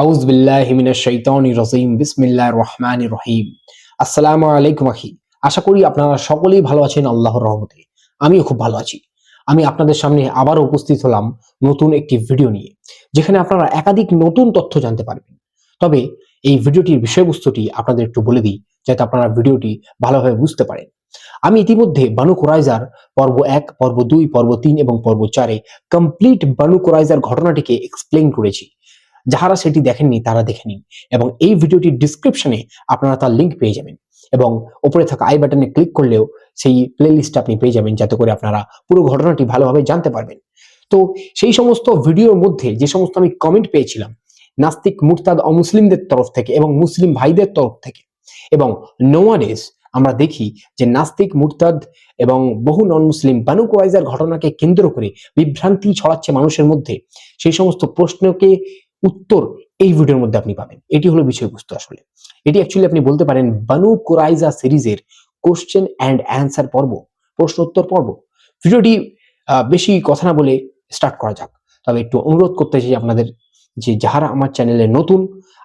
আউজ বিল্লাহ হিমিনাশ শৈতানির রজিম, বিসমিল্লাহির রহমানির রহিম। আসসালামু আলাইকুম আখি। আশা করি আপনারা সকলেই ভালো আছেন আল্লাহর রহমতে। আমিও খুব ভালো আছি। আমি আপনাদের সামনে আবারও উপস্থিত হলাম নতুন একটি ভিডিও নিয়ে, যেখানে আপনারা একাধিক নতুন তথ্য জানতে পারবেন। তবে এই ভিডিওটির বিষয়বস্তুটি আপনাদের একটু বলে দিই, যাতে আপনারা ভিডিওটি ভালোভাবে বুঝতে পারেন। আমি ইতিমধ্যে বানু কোরাইজার পর্ব এক, পর্ব দুই, পর্ব তিন এবং পর্ব চারে কমপ্লিট বানু কোরাইজার ঘটনাটিকে এক্সপ্লেন করেছি। যারা সেটি দেখেননি, তারা দেখে নিন এবং এই ভিডিওটির ডিসক্রিপশনে আপনারা তার লিংক পেয়ে যাবেন। এবং উপরে থাকা আই বাটনে ক্লিক করলেও সেই প্লে লিস্ট আপনি পেয়ে যাবেন, যাতে করে আপনারা পুরো ঘটনাটি ভালোভাবে জানতে পারবেন। তো সেই সমস্ত ভিডিওর মধ্যে যে সমস্ত আমি কমেন্ট পেয়েছিলাম, নাস্তিক মুরতাদ অমুসলিমদের তরফ থেকে এবং মুসলিম ভাইদের তরফ থেকে এবং নোয়াডেস আমরা দেখি যে নাস্তিক মুরতাদ এবং বহু নন মুসলিম বানু কোরাইজার ঘটনাকে কেন্দ্র করে বিভ্রান্তি ছড়াচ্ছে মানুষের মধ্যে। সেই সমস্ত প্রশ্নকে উত্তর এই ভিডিওর মধ্যে আপনি পাবেন। এটি হলো বিষয়বস্তু আসলে। এটি অ্যাকচুয়ালি আপনি বলতে পারেন বানু কোরাইজা সিরিজের কোশ্চেন অ্যান্ড অ্যান্সার পর্ব প্রশ্ন উত্তর পর্ব। ভিডিওটি বেশি কথা না বলে স্টার্ট করা যাক। তবে একটু অনুরোধ করতে চাই আপনাদের যে যারা আমার চ্যানেলে নতুন,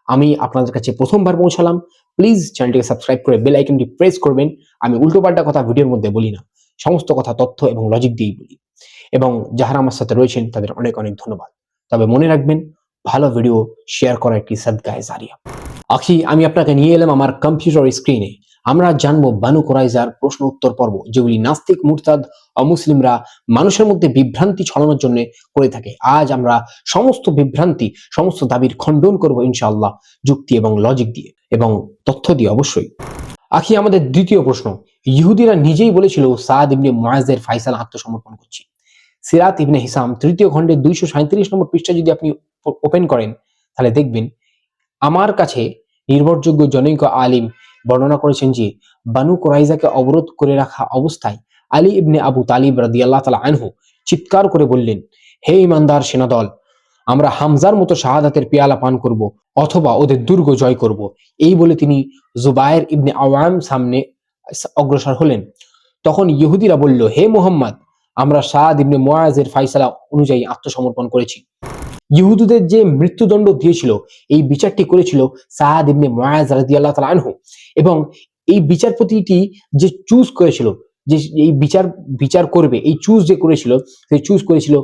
আমি আপনাদের কাছে প্রথমবার পৌঁছালাম প্লিজ চ্যানেলটিকে সাবস্ক্রাইব করে বেল আইকনটি প্রেস করবেন। আমি উল্টোপাল্টা কথা ভিডিওর মধ্যে বলি না। সমস্ত কথা তথ্য এবং লজিক দিয়েই বলি। এবং যারা আমার সাথে রয়েছেন, তাদের অনেক অনেক ধন্যবাদ। তবে মনে রাখবেন ভালো ভিডিও শেয়ার করা একটি সদগায় জারিয়া আখি, আমি আপনাকে নিয়ে এলাম আমার কম্পিউটার স্ক্রিনে আমরা জানব বানু কোরাইজার প্রশ্ন উত্তর পর্ব, যেগুলি নাস্তিক, মুরতাদ, অমুসলিমরা মানুষের মধ্যে বিভ্রান্তি ছড়ানোর জন্য করে থাকে। আজ আমরা সমস্ত বিভ্রান্তি, সমস্ত দাবির খণ্ডন করব ইনশাআল্লাহ যুক্তি এবং লজিক দিয়ে এবং তথ্য দিয়ে অবশ্যই। আখি, আমাদের দ্বিতীয় প্রশ্ন। ইহুদিরা নিজেই বলেছিল সাদ ইবনে মুআজের ফাইসাল আত্মসমর্পণ করছি। সিরাত ইবনে হিসাম, তৃতীয় খণ্ডের দুইশো সাঁত্রিশ নম্বর পৃষ্ঠা যদি আপনি ওপেন করেন, তাহলে দেখবেন আমার কাছে নির্ভরযোগ্য জনৈক আলিম বর্ণনা করেছেন যে, বানু কোরাইজাকে অবরোধ করে রাখা অবস্থায় আলী ইবনে আবু তালিব রাদি আল্লাহ তালা আনহু চিৎকার করে বললেন, হে ইমানদার সেনাদল, আমরা হামজার মতো শাহাদাতের পেয়ালা পান করব অথবা ওদের দুর্গ জয় করব। এই বলে তিনি জুবায়ের ইবনে আওয়াম সামনে অগ্রসর হলেন। তখন ইহুদিরা বলল, হে মুহাম্মদ আমরা সাদ ইবনে মুআজের ফাইসালা অনুযায়ী আত্মসমর্পণ করেছি। ইহুদুদের যে মৃত্যুদণ্ড দিয়েছিল, এই বিচারটি করেছিল সাদ ইবনে মুআজ রাদিয়াল্লাহু তাআলা আনহু। এবং এই বিচারপতিটি যে চুজ করেছিল, যে এই বিচার বিচার করবে, এই চুজ যে করেছিল সে চুজ করেছিল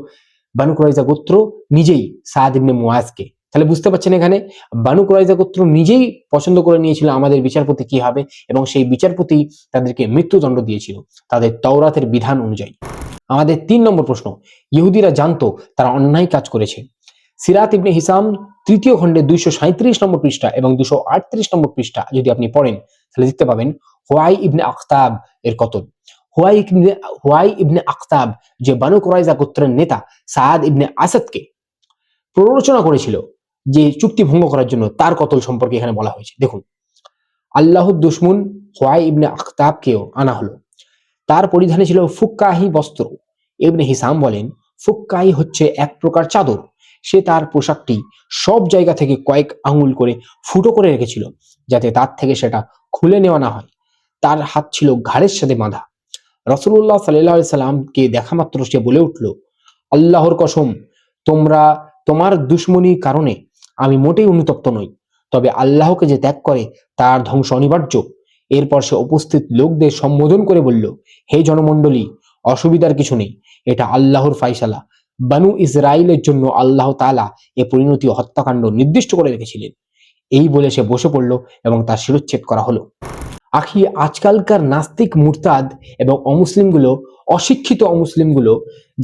বানু কুরাইজা গোত্র নিজেই সাদ ইবনে মুআজকে। তাহলে বুঝতে পারছেন এখানে? বানু কুরাইজা গোত্র নিজেই পছন্দ করে নিয়েছিল আমাদের বিচারপতি কি হবে? এবং সেই বিচারপতি তাদেরকে মৃত্যুদণ্ড দিয়েছিল, তাদের তওরাতের বিধান অনুযায়ী। আমাদের তিন নম্বর প্রশ্ন, ইহুদিরা জানতো তারা অন্যায় কাজ করেছে। সিরাত ইবনে হিসাম তৃতীয় খণ্ডে দুইশো সাঁত্রিশ নম্বর পৃষ্ঠা এবং দুশো আটত্রিশ নম্বর পৃষ্ঠা যদি আপনি পড়েন, তাহলে দেখতে পাবেন হোয়াই ইবনে আখতাব এর কতল হোয়াই ইবনে হোয়াই ইবনে আখতাব যে বানু কুরাইজা গোত্রের নেতা সাদ ইবনে আসাদকে প্ররোচনা করেছিল যে চুক্তি ভঙ্গ করার জন্য তার কতল সম্পর্কে এখানে বলা হয়েছে। দেখুন, আল্লাহর দুশ্মন হোয়াই ইবনে আখতাবকেও আনা হলো। তার পরিধানে ছিল ফুক্কাহি বস্ত্র। ইবনে হিসাম বলেন, ফুক্কাহি হচ্ছে এক প্রকার চাদর। সে তার পোশাকটি সব জায়গা থেকে কয়েক আঙুল করে ফুটো করে রেখেছিল, যাতে তার থেকে সেটা খুলে নেওয়া না হয়। তার হাত ছিল ঘাড়ের সাথে বাঁধা। রসুল্লাহ সাল্লাহ সাল্লামকে দেখা মাত্র সে বলে উঠল, আল্লাহর কসম, তোমরা তোমার দুশ্মনির কারণে আমি মোটেই অনুতপ্ত নই। তবে আল্লাহকে যে ত্যাগ করে, তার ধ্বংস অনিবার্য। এরপর সে উপস্থিত লোকদের সম্বোধন করে বলল, হে জনমণ্ডলী, অসুবিধার কিছু নেই। এটা আল্লাহর ফাইসালা বানু ইসরায়েলের জন্য আল্লাহ তাআলা এ পরিণতি হত্যাকাণ্ড নির্দিষ্ট করে রেখেছিলেন। এই বলে সে বসে পড়ল এবং তার শিরোচ্ছেদ করা হলো। আখি, আজকালকার নাস্তিক মুরতাদ এবং অমুসলিমগুলো, অশিক্ষিত অমুসলিমগুলো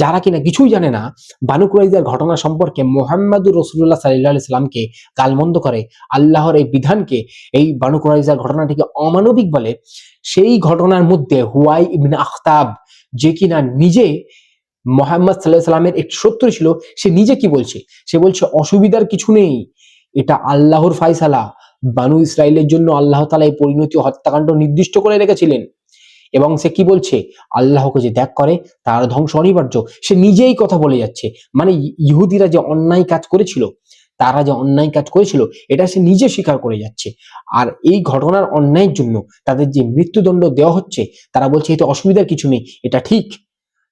যারা কিনা কিছুই জানে না, বানু কুরাইজার ঘটনা সম্পর্কে মোহাম্মদুর রসুল্লাহ সাল্লাহ সাল্লামকে গালমন্দ করে, আল্লাহর এই বিধানকে এই বানু কুরাইজার ঘটনাটিকে অমানবিক বলে, সেই ঘটনার মধ্যে হুয়াই ইবনে আখতাব যে কিনা নিজে মোহাম্মদ সাল্লাহ সাল্লামের একটি শত্রু ছিল, সে নিজে কি বলছে? সে বলছে, অসুবিধার কিছু নেই। এটা আল্লাহর ফাইসালা বানু ইসরায়েলের জন্য আল্লাহ তালা এই পরিণতি হত্যাকাণ্ড নির্দিষ্ট করে রেখেছিলেন। এবং সে কি বলছে? আল্লাহকে যে ত্যাগ করে, তার ধ্বংস অনিবার্য। সে নিজেই কথা বলে যাচ্ছে। মানে ইহুদিরা যে অন্যায় কাজ করেছিল, তারা যে অন্যায় কাজ করেছিল, এটা সে নিজে স্বীকার করে যাচ্ছে। আর এই ঘটনার অন্যায়ের জন্য তাদের যে মৃত্যুদণ্ড দেওয়া হচ্ছে, তারা বলছে, এতে অসুবিধার কিছু নেই, এটা ঠিক।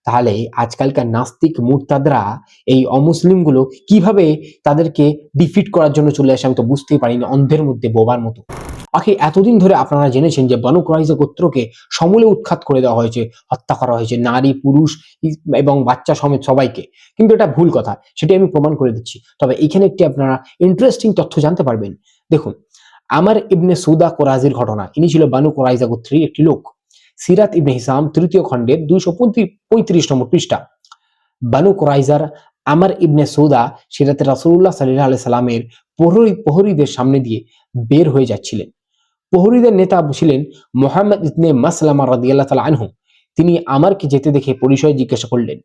তাহলে আজকালকার নাস্তিক মুরতাদরা এই অমুসলিমগুলো কীভাবে তাদেরকে ডিফিট করার জন্য চলে আসে আমি তো বুঝতেই পারি না অন্ধের মধ্যে বোবার মতো। আখি, এতদিন ধরে আপনারা জেনেছেন যে বানু কুরাইজা গোত্রকে সমূলে উৎখাত করে দেওয়া হয়েছে, হত্যা করা হয়েছে, নারী, পুরুষ এবং বাচ্চা সমেত সবাইকে। কিন্তু এটা ভুল কথা, সেটি আমি প্রমাণ করে দিচ্ছি। তবে এখানে একটি আপনারা ইন্টারেস্টিং তথ্য জানতে পারবেন। দেখুন, আমার ইবনে সৌদা কোরাজির ঘটনা, ইনি ছিল বানু কোরাইজা গোত্রীর একটি লোক। সিরাত ইবনে হিসাম তৃতীয় খণ্ডের দুইশো পঁয়ত্রিশ নম্বর পৃষ্ঠা। বানু কোরাইজার আমার ইবনে সৌদা সিরাতে রাসুল্লাহ সাল্লাহ আলি সাল্লামের প্রহরী, প্রহরীদের সামনে দিয়ে বের হয়ে যাচ্ছিলেন। প্রহরীদের নেতা ছিলেন মোহাম্মদ ইবনে মাসলামা রাদিয়াল্লাহ তালা আনহু। তিনি আমারকে যেতে দেখে পরিচয় জিজ্ঞাসা করলেন।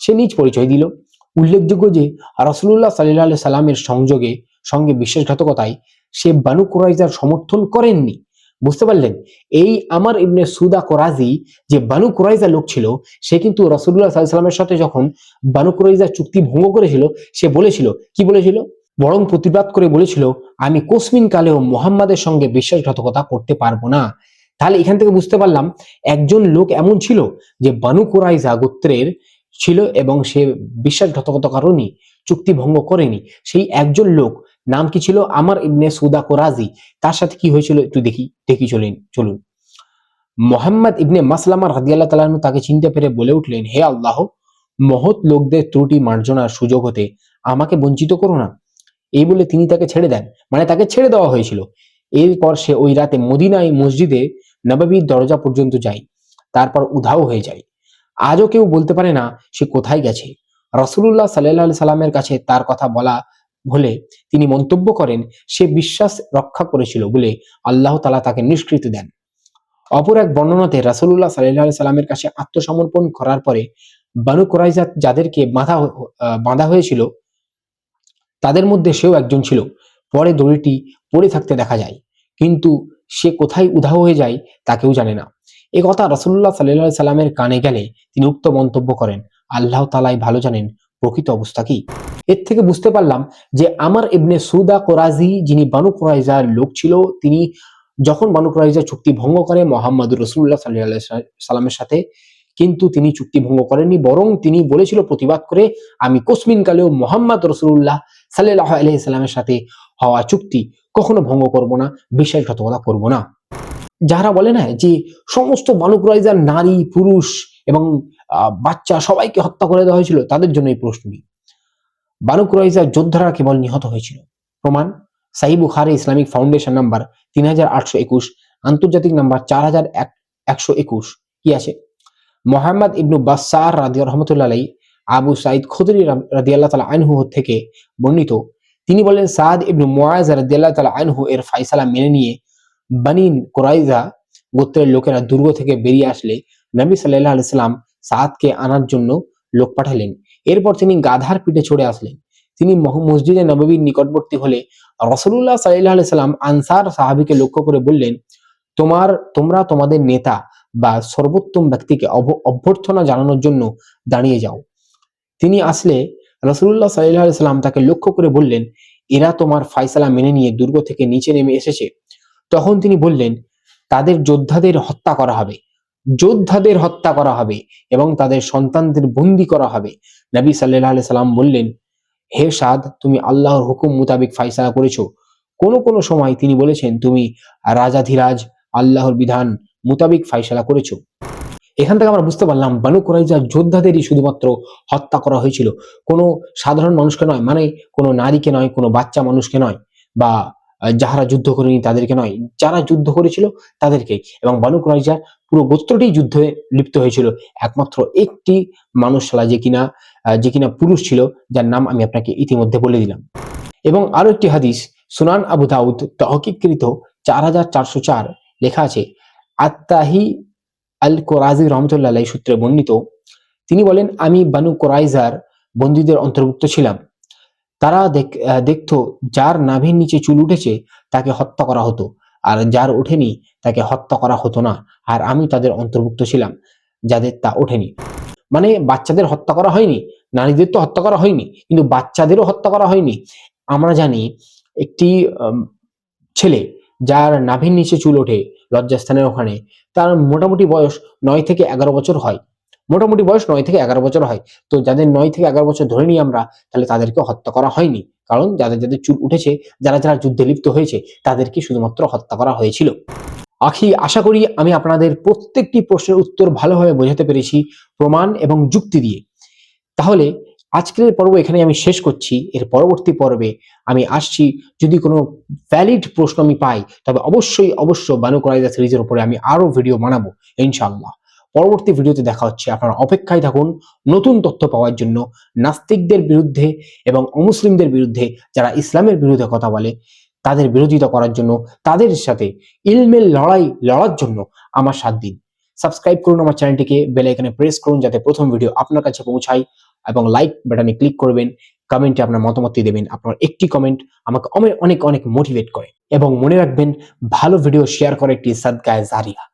সে নিজ পরিচয় দিল। উল্লেখযোগ্য যে রাসুল্লাহ সাল্লাহ আলি সাল্লামের সংযোগে, সঙ্গে বিশ্বাসঘাতকতায় সে বানু কোরাইজার সমর্থন করেননি। বুঝতে পারলেন? এই আমার ইবনে সুদা কোরাজি যে বানু কোরাইজা লোক ছিল, সে কিন্তু রসুল্লাহ সাল্লামের সাথে যখন বানু কোরাইজা চুক্তি ভঙ্গ করেছিল, সে বলেছিল, কি বলেছিল? বরং প্রতিবাদ করে বলেছিল, আমি কোসমিন কালেও মোহাম্মদের সঙ্গে বিশ্বাসঘাতকতা করতে পারব না। তাহলে এখান থেকে বুঝতে পারলাম, একজন লোক এমন ছিল যে বানু কোরাইজা গোত্রের ছিল এবং সে বিশ্বাসঘাতকতা কারণই চুক্তি ভঙ্গ করেনি। সেই একজন লোক নাম কি ছিল? আমার ইবনে সুদা কোরাজি তার সাথে কি হয়েছিল? একটু দেখি দেখি চলেন চলুন। মোহাম্মদ ইবনে মাসলামা রাদিয়াল্লাহ তালানু তাকে চিনতে পেরে বলে উঠলেন, হে আল্লাহ, মহৎ লোকদের ত্রুটি মার্জনার সুযোগ হতে আমাকে বঞ্চিত করো না। এই বলে তিনি তাকে ছেড়ে দেন। মানে তাকে ছেড়ে দেওয়া হয়েছিল। এরপর সে ওই রাতে মদিনায় মসজিদে নবাবির দরজা পর্যন্ত যায়। তারপর উধাও হয়ে যায়। আজও কেউ বলতে পারে না সে কোথায় গেছে। রসুল্লাহ সাল্লাহ সাল্লামের কাছে তার কথা বলা বলে তিনি মন্তব্য করেন, সে বিশ্বাস রক্ষা করেছিল বলে আল্লাহ তালা তাকে নিষ্কৃতি দেন। অপর এক বর্ণনাতে রাসুল্লাহ সাল্লাহ সাল্লামের কাছে আত্মসমর্পণ করার পরে বানু কোরাইজা যাদেরকে বাঁধা বাঁধা হয়েছিল, তাদের মধ্যে সেও একজন ছিল। পরে দড়িটি পড়ে থাকতে দেখা যায়, কিন্তু সে কোথায় উধাও হয়ে যায় তা কেউ জানে না। এ কথা রসুল্লাহ সাল্লাহ সাল্লামের কানে গেলে তিনি উক্ত মন্তব্য করেন, আল্লাহ তালাই ভালো জানেন প্রকৃত অবস্থা কি? এর থেকে বুঝতে পারলাম যে আমার ইবনে সুদা কোরাজি, যিনি বানু কোরাইজার লোক ছিল, তিনি যখন বানু কোরাইজা চুক্তি ভঙ্গ করে মোহাম্মদ রসুল্লাহ সাল্লাহ সাল্লামের সাথে, কিন্তু তিনি চুক্তি ভঙ্গ করেননি, বরং তিনি বলেছিল প্রতিবাদ করে, আমি কোসমিন কালেও মোহাম্মদ রসুল্লাহ সাল্লাহ আলহিসাল্লামের সাথে হওয়া চুক্তি কখনো ভঙ্গ করব না বিশ্বাসঘাতকতা করব না। যারা বলে না যে সমস্ত বানু কোরাইজার নারী, পুরুষ এবং বাচ্চা সবাইকে হত্যা করে দেওয়া হয়েছিল, তাদের জন্য এই প্রশ্নটি। বানু কুরাইজার যোদ্ধারা কেবল নিহত হয়েছিল। প্রমাণ, সাহি বুখারি ইসলামিক ফাউন্ডেশন নাম্বার তিন হাজার আটশো একুশ, আন্তর্জাতিক নাম্বার চার হাজার একশো একুশ। কি আছে? মোহাম্মদ ইবনু বাসার রাদি রহমতুল্লাহ আবু সাইদ খুদরি রাদিয়াল্লাহ তালা আনহু থেকে বর্ণিত। তিনি বলেন, সাদ ইবনু মুআজ রাদিয়াল্লাহ তালা আনহু এর ফাইসালা মেনে নিয়ে বানিন কোরাইজা গোত্রের লোকেরা দুর্গ থেকে বেরিয়ে আসলে নবী সাল্লাহ আলাইসাল্লাম সাদকে আনার জন্য লোক পাঠালেন। এরপর তিনি গাধার পিঠে চড়ে আসলেন। তিনি মসজিদে নববীর নিকটবর্তী হলে রসুল্লাহ সাল্লাহ সাল্লাম আনসার সাহাবিকে লক্ষ্য করে বললেন, তোমার, তোমরা তোমাদের নেতা বা সর্বোত্তম ব্যক্তিকে অভ- অভ্যর্থনা জানানোর জন্য দাঁড়িয়ে যাও। তিনি আসলে রসুল্লাহ সাল্লাহ সাল্লাম তাকে লক্ষ্য করে বললেন, এরা তোমার ফাইসালা মেনে নিয়ে দুর্গ থেকে নিচে নেমে এসেছে। তখন তিনি বললেন, তাদের যোদ্ধাদের হত্যা করা হবে। যোদ্ধাদের হত্যা করা হবে এবং তাদের সন্তানদের বন্দি করা হবে। নবী সাল্লাহ সাল্লাম বললেন, হে সাদ, তুমি আল্লাহর হুকুম মোতাবেক ফাইসালা করেছ। কোনো কোনো সময় তিনি বলেছেন, তুমি রাজাধিরাজ, আল্লাহর বিধান মোতাবেক ফাইসালা করেছ। এখান থেকে আমরা বুঝতে পারলাম, বানু কোরাইজা যোদ্ধাদেরই শুধুমাত্র হত্যা করা হয়েছিল। কোনো সাধারণ মানুষকে নয় মানে কোনো নারীকে নয়, কোনো বাচ্চা মানুষকে নয় বা যাহারা যুদ্ধ করেনি তাদেরকে নয়, যারা যুদ্ধ করেছিল তাদেরকে। এবং বানু কোরাইজার পুরো গোত্রটি যুদ্ধে লিপ্ত হয়েছিল। একমাত্র একটি মানুষ ছাড়া যে কিনা যে কিনা পুরুষ ছিল, যার নাম আমি আপনাকে ইতিমধ্যে বলে দিলাম। এবং আরও একটি হাদিস, সুনান আবু দাউদ তহকিকৃত চার হাজার চারশো চার লেখা আছে, আত্তাহি আল কোরাজি রহমতুল্লাহ সূত্রে বর্ণিত। তিনি বলেন, আমি বানু কোরাইজার বন্দীদের অন্তর্ভুক্ত ছিলাম। তারা দেখতো যার নাভির নিচে চুল উঠেছে তাকে হত্যা করা হতো, আর যার ওঠেনি তাকে হত্যা করা হতো না, আর আমি তাদের অন্তর্ভুক্ত ছিলাম, যাদের তা ওঠেনি। মানে বাচ্চাদের হত্যা করা হয়নি, নারীদের তো হত্যা করা হয়নি, কিন্তু বাচ্চাদেরও হত্যা করা হয়নি। আমরা জানি একটি ছেলে যার নাভির নিচে চুল ওঠে লজ্জাস্থানের ওখানে, তার মোটামুটি বয়স নয় থেকে এগারো বছর হয়। মোটামুটি বয়স নয় থেকে এগারো বছর হয়। তো যাদের নয় থেকে এগারো বছর ধরে নিই আমরা তাহলে তাদেরকে হত্যা করা হয়নি। কারণ যাদের যাদের চুল উঠেছে, যারা যারা যুদ্ধে লিপ্ত হয়েছে, তাদেরকে শুধুমাত্র হত্যা করা হয়েছিল। আখি, আশা করি আমি আপনাদের প্রত্যেকটি প্রশ্নের উত্তর ভালোভাবে বোঝাতে পেরেছি প্রমাণ এবং যুক্তি দিয়ে। তাহলে আজকের পর্ব এখানে আমি শেষ করছি। এর পরবর্তী পর্বে আমি আসছি। যদি কোনো ভ্যালিড প্রশ্ন আমি পাই, তবে অবশ্যই অবশ্য বানু করাইদা সিরিজের উপরে আমি আরও ভিডিও বানাবো, ইনশাআল্লাহ। পরবর্তী ভিডিওতে দেখা হচ্ছে। আপনারা অপেক্ষায় থাকুন। নতুন তথ্য পাওয়ার জন্য নাস্তিকদের বিরুদ্ধে এবং অমুসলিমদের বিরুদ্ধে যারা ইসলামের বিরুদ্ধে কথা বলে, তাদের বিরোধিতা করার জন্য, তাদের সাথে ইলমের লড়াই লড়ার জন্য আমার সাত দিন। সাবস্ক্রাইব করুন আমার চ্যানেলটিকে, বেল আইকনে প্রেস করুন যাতে প্রথম ভিডিও আপনার কাছে পৌঁছায় এবং লাইক বাটনে ক্লিক করবেন। কমেন্টে আপনার মতামত দেবেন। আপনার একটি কমেন্ট আমাকে অনেক অনেক অনেক মোটিভেট করে। এবং মনে রাখবেন, ভালো ভিডিও শেয়ার করে একটি সাদগায় জারিয়া।